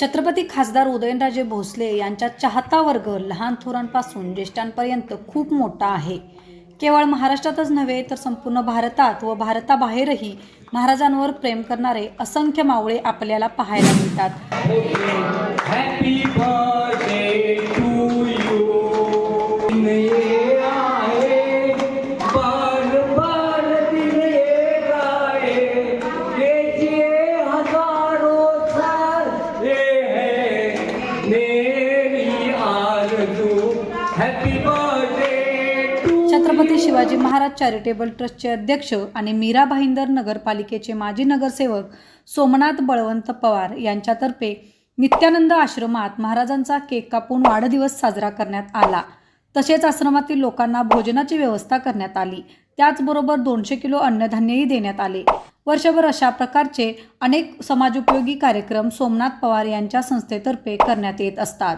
छत्रपती खासदार उदयनराजे भोसले यांचा चाहता वर्ग लहान थोरांपासून ज्येष्ठांपर्यंत खूप मोठा आहे. केवळ महाराष्ट्रातच नव्हे तर संपूर्ण भारतात व भारताबाहेरही महाराजांवर प्रेम करणारे असंख्य मावळे आपल्याला पाहायला मिळतात. छत्रपती शिवाजी महाराज चॅरिटेबल ट्रस्टचे अध्यक्ष आणि मीरा भाईंदर नगरपालिकेचे माजी नगरसेवक सोमनाथ बळवंत पवार यांच्यातर्फे नित्यानंद आश्रमात महाराजांचा केक कापून वाढदिवस साजरा करण्यात आला. तसेच आश्रमातील लोकांना भोजनाची व्यवस्था करण्यात आली. त्याचबरोबर दोनशे किलो अन्नधान्यही देण्यात आले. वर्षभर अशा प्रकारचे अनेक समाजोपयोगी कार्यक्रम सोमनाथ पवार यांच्या संस्थेतर्फे करण्यात येत असतात.